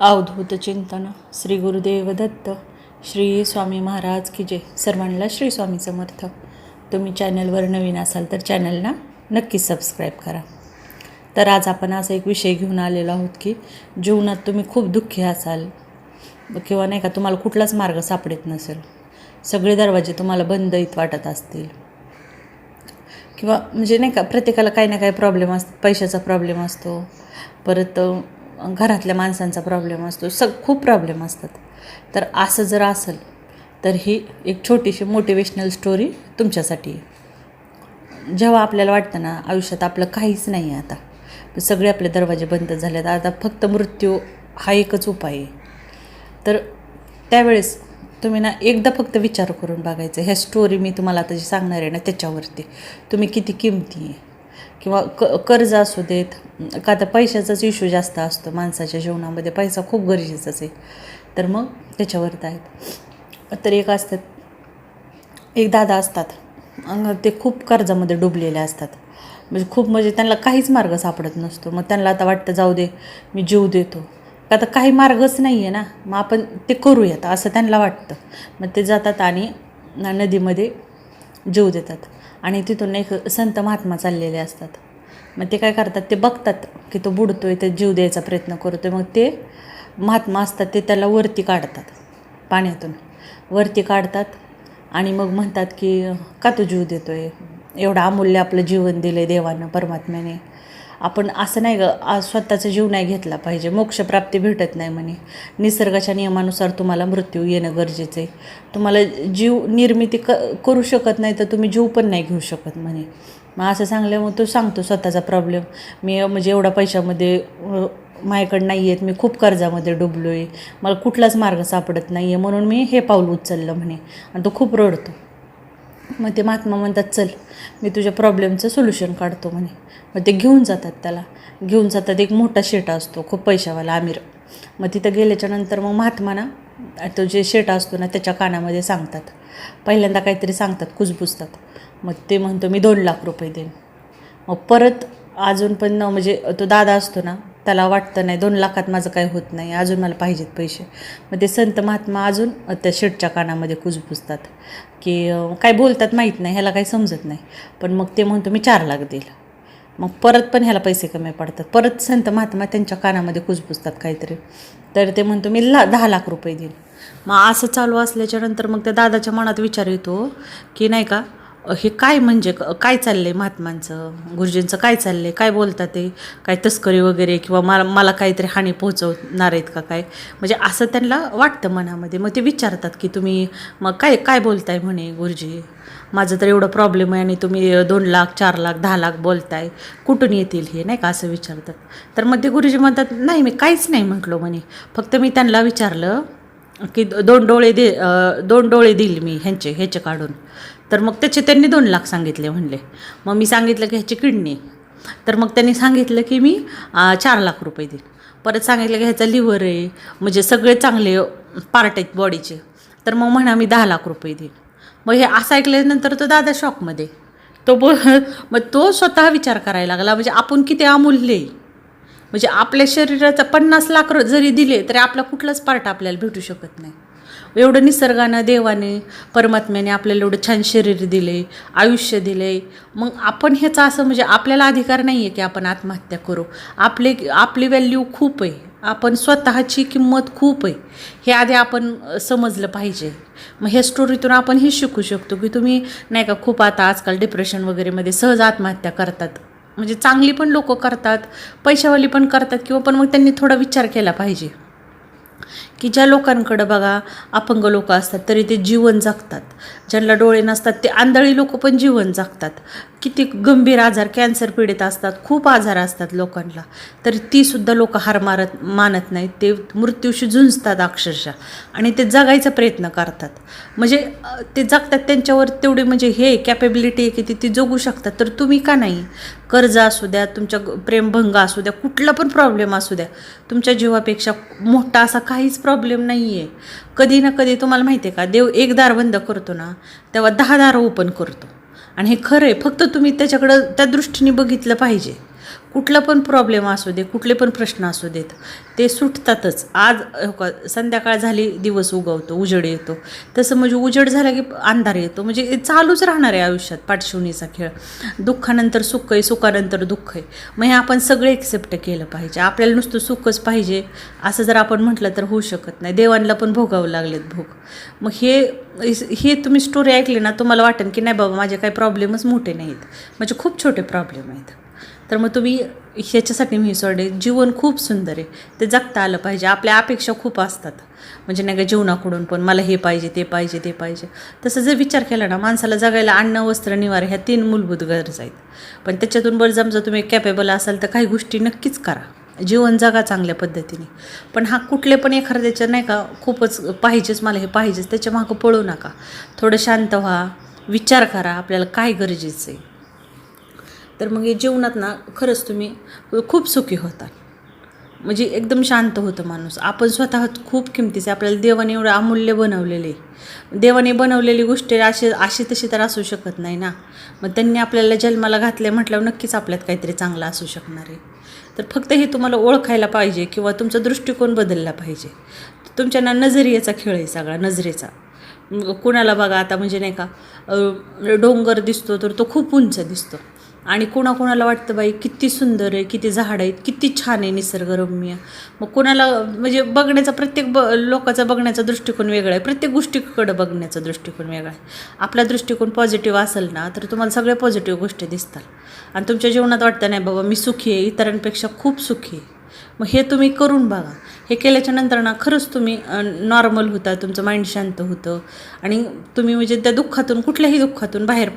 अवधूत चिंतन. श्री गुरुदेव दत्त श्री स्वामी महाराज की जय. सर्वांना श्री स्वामी समर्थ. तुम्ही चॅनलवर नवीन असाल तर चॅनलला नक्की सबस्क्राईब करा. तर आज आपण असा एक विषय घेऊन आलेलो आहोत की जीवनात तुम्ही खूप दुःखी असाल किंवा नाही का तुम्हाला कुठलाच मार्ग सापडत नसेल. सगळे दरवाजे तुम्हाला बंदईत वाटत असतील. किंवा म्हणजे नाही का प्रत्येकाला काही ना काही प्रॉब्लेम असतो पैशाचा प्रॉब्लेम असतो. परत घरातल्या माणसांचा प्रॉब्लेम असतो. सग खूप प्रॉब्लेम असतात. तर असं जर असेल तर ही एक छोटीशी मोटिवेशनल स्टोरी तुमच्यासाठी. आहे. जेव्हा आपल्याला वाटतं ना आयुष्यात आपलं काहीच नाही आहे आता. सगळे आपले दरवाजे बंद झालेत. आता फक्त मृत्यू हा एकच उपाय आहे. तर त्यावेळेस तुम्ही ना एकदा फक्त विचार करून बघायचं. ह्या स्टोरी मी तुम्हाला आता जी सांगणार आहे ना त्याच्यावरती. तुम्ही किती किमती आहे? किंवा क कर्ज असू देत का तर पैशाचाच इश्यू जास्त असतो माणसाच्या जीवनामध्ये. पैसा खूप गरजेचाच आहे. तर मग त्याच्यावरती आहेत. तर एक असतात एक दादा असतात ते खूप कर्जामध्ये डुबलेले असतात. म्हणजे खूप म्हणजे त्यांना काहीच मार्ग सापडत नसतो. मग त्यांना आता वाटतं जाऊ दे मी जीव देतो. का आता काही मार्गच नाही आहे ना. मग आपण ते करूयात असं त्यांना वाटतं. मग ते जातात आणि नदीमध्ये जीव देतात. आणि तिथून एक संत महात्मा चाललेले असतात. मग ते काय करतात? ते बघतात की तो बुडतोय ते जीव द्यायचा प्रयत्न करतोय. मग ते महात्मा असतात ते त्याला वरती काढतात पाण्यातून. वरती काढतात आणि मग म्हणतात की का तो जीव देतोय? एवढं अमूल्य आपलं जीवन दिलं आहे देवानं परमात्म्याने. आपण असं नाही ग आज स्वतःचा जीव नाही घेतला पाहिजे. मोक्षप्राप्ती भेटत नाही म्हणे. निसर्गाच्या नियमानुसार तुम्हाला मृत्यू येणं गरजेचं आहे. तुम्हाला जीव निर्मिती क करू शकत नाही तर तुम्ही जीव पण नाही घेऊ शकत म्हणे. मग असं सांगल्यावर मग तो सांगतो स्वतःचा प्रॉब्लेम मी म्हणजे एवढा पैशामध्ये माझ्याकडं नाही आहेत मी खूप कर्जामध्ये डुबलो आहे मला कुठलाच मार्ग सापडत नाही आहे म्हणून मी हे पाऊल उचललं म्हणे. आणि तो खूप रडतो. मग ते महात्मा म्हणतात चल मी तुझ्या प्रॉब्लेमचं सोल्युशन काढतो म्हणे. मग ते घेऊन जातात त्याला. घेऊन जातात एक मोठा शेटा असतो खूप पैशावाला आमिर. मग तिथं गेल्याच्यानंतर मग महात्मा ना तो जे शेटा असतो ना त्याच्या कानामध्ये सांगतात. पहिल्यांदा काहीतरी सांगतात कुजबुजतात. मग ते म्हणतो मी दोन लाख रुपये देईन. मग परत अजून पण म्हणजे तो दादा असतो ना त्याला वाटतं नाही दोन लाखात माझं काही होत नाही अजून मला पाहिजेत पैसे. मग ते संत महात्मा अजून त्या शेटच्या कानामध्ये कुजबुजतात की काय बोलतात माहीत नाही ह्याला काही समजत नाही. पण मग ते म्हणतो मी चार लाख देईल. मग परत पण ह्याला पैसे कमी पडतात. परत संत महात्मा त्यांच्या कानामध्ये कुजबुजतात काहीतरी. तर ते म्हणतो मी ला दहा लाख रुपये देईन मग असं चालू असल्याच्या नंतर मग त्या दादाच्या मनात विचार येतो की नाही का हे काय म्हणजे क- काय चाललंय महात्मांचं? गुरुजींचं काय चाललंय? काय बोलतात ते? काय तस्करी वगैरे किंवा मला मला काहीतरी हानी पोहोचवणार आहेत का काय? म्हणजे असं त्यांना वाटतं मनामध्ये. मग ते विचारतात की तुम्ही मग काय काय बोलताय म्हणे गुरुजी? माझं तर एवढं प्रॉब्लेम आहे आणि तुम्ही दोन लाख चार लाख दहा लाख बोलताय. कुठून येतील हे? नाही का? असं विचारतात. तर मग ते गुरुजी म्हणतात नाही मी काहीच नाही म्हटलो म्हणे. फक्त मी त्यांना विचारलं की दोन डोळे दे दोन डोळे देईल मी ह्यांचे ह्याचे काढून. तर मग त्याचे त्यांनी दोन लाख सांगितले म्हणले. मग मी सांगितलं की ह्याची किडनी तर मग त्यांनी सांगितलं की मी चार लाख रुपये देईन. परत सांगितलं की ह्याचा लिव्हर आहे म्हणजे सगळे चांगले पार्ट आहेत बॉडीचे. तर मग म्हणा मी दहा लाख रुपये देईन. मग हे असं ऐकल्यानंतर तो दादा शॉकमध्ये. तो ब मग तो स्वतः विचार करायला लागला म्हणजे आपण किती अमूल्य आहे. म्हणजे आपल्या शरीराचा पन्नास लाख जरी दिले तरी आपला कुठलाच पार्ट आपल्याला भेटू शकत नाही. एवढं निसर्गानं देवाने परमात्म्याने आपल्याला एवढं छान शरीर दिले आयुष्य दिले. मग आपण ह्याचा असं म्हणजे आपल्याला अधिकार नाही आहे की आपण आत्महत्या करू. आपले आपली व्हॅल्यू खूप आहे. आपण स्वतःची किंमत खूप आहे. हे आधी आपण समजलं पाहिजे. मग ह्या स्टोरीतून आपण हे शिकू शकतो की तुम्ही नाही का खूप आता आजकाल डिप्रेशन वगैरेमध्ये सहज आत्महत्या करतात. म्हणजे चांगली पण लोक करतात पैशावाली पण करतात किंवा पण मग त्यांनी थोडा विचार केला पाहिजे. की ज्या लोकांकडं बघा अपंग लोक असतात तरी ते जीवन जगतात. ज्यांना डोळे नसतात ते आंधळी लोक पण जीवन जगतात. किती गंभीर आजार कॅन्सर पीडित असतात खूप आजार असतात लोकांना. तरी तीसुद्धा लोक हार मारत मानत नाहीत. ते मृत्यूशी झुंजतात अक्षरशः आणि ते जगायचा प्रयत्न करतात. म्हणजे ते जगतात त्यांच्यावर तेवढी म्हणजे हे कॅपेबिलिटी आहे की ते ती जगू शकतात. तर तुम्ही का नाही? कर्ज असू द्या तुमच्या प्रेमभंग असू द्या कुठला पण प्रॉब्लेम असू द्या तुमच्या जीवापेक्षा मोठा असा काहीच प्रॉब्लेम नाही आहे कधी ना कधी तुम्हाला माहिती आहे का देव एक दार बंद करतो ना तेव्हा दहा दार ओपन करतो. आणि हे खरं आहे फक्त तुम्ही त्याच्याकडं त्या दृष्टीने बघितलं पाहिजे. कुठला पण प्रॉब्लेम असू दे कुठले पण प्रश्न असू देत ते सुटतातच. आज हो का संध्याकाळ झाली दिवस उगवतो उजेड येतो. तसं म्हणजे उजेड झाला की अंधार येतो. म्हणजे चालूच राहणार आहे आयुष्यात पाठशिवणीचा खेळ. दुःखानंतर सुख आहे सुखानंतर दुःख आहे. मग हे आपण सगळे एक्सेप्ट केलं पाहिजे. आपल्याला नुसतं सुखच पाहिजे. असं जर आपण म्हटलं तर होऊ शकत नाही. देवांना पण भोगावं लागलेत भोग. मग हे हे तुम्ही स्टोरी ऐकली ना तुम्हाला वाटेल की नाही बाबा माझे काही प्रॉब्लेमच मोठे नाहीत. म्हणजे खूप छोटे प्रॉब्लेम आहेत. तर मग तुम्ही ह्याच्यासाठी मी सोडे जीवन खूप सुंदर आहे. ते जगता आलं पाहिजे. आपल्या अपेक्षा खूप असतात. म्हणजे नाही का जीवनाकडून पण मला हे पाहिजे ते पाहिजे ते पाहिजे. तसं जर विचार केला ना माणसाला जगायला अन्न वस्त्र निवार ह्या तीन मूलभूत गरज आहेत. पण त्याच्यातून बरं समजा तुम्ही कॅपेबल असाल तर काही गोष्टी नक्कीच करा. जीवन जगा चांगल्या पद्धतीने. पण हा कुठले पण एखाद्याच्या नाही का खूपच पाहिजेच मला हे पाहिजेच त्याच्या मागं पळू नका. थोडं शांत व्हा. विचार करा. आपल्याला काय गरजेचं आहे? तर मग हे जीवनात ना खरंच तुम्ही खूप सुखी होता. म्हणजे एकदम शांत होतं माणूस. आपण स्वतः खूप किमतीचे आपल्याला देवाने एवढं अमूल्य बनवलेले. देवाने बनवलेली गोष्ट अशी अशी तशी तर असू शकत नाही ना. मग त्यांनी आपल्याला जन्माला घातले म्हटल्यावर नक्कीच आपल्यात काहीतरी चांगलं असू शकणार आहे. तर फक्त हे तुम्हाला ओळखायला पाहिजे किंवा तुमचा दृष्टिकोन बदलला पाहिजे. तुमच्या ना नजरेचा खेळ आहे सगळा नजरेचा. कुणाला बघा आता म्हणजे नाही का डोंगर दिसतो तर तो खूप उंच दिसतो. आणि कोणाकोणाला वाटतं बाई किती सुंदर आहे किती झाड आहेत किती छान आहे निसर्गरम्य. मग कुणाला म्हणजे बघण्याचा प्रत्येक ब लोकाचा बघण्याचा दृष्टिकोन वेगळा आहे. प्रत्येक गोष्टीकडं बघण्याचा दृष्टिकोन वेगळा आहे. आपला दृष्टिकोन पॉझिटिव्ह असेल ना तर तुम्हाला सगळ्या पॉझिटिव्ह गोष्टी दिसतात. आणि तुमच्या जीवनात वाटतं नाही बाबा मी सुखी आहे इतरांपेक्षा खूप सुखी आहे. मग हे तुम्ही करून बघा. हे केल्याच्यानंतर ना खरंच तुम्ही नॉर्मल होता तुमचं माइंड शांत होतं. आणि तुम्ही म्हणजे त्या दुःखातून कुठल्याही दुःखातून बाहेर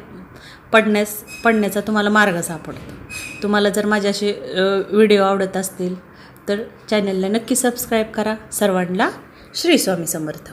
पडण्यास पडण्याचा तुम्हाला मार्ग सापडतो. तुम्हाला जर माझे असे व्हिडिओ आवडत असतील तर चॅनलला नक्की सबस्क्राईब करा. सर्वांना श्री स्वामी समर्थ.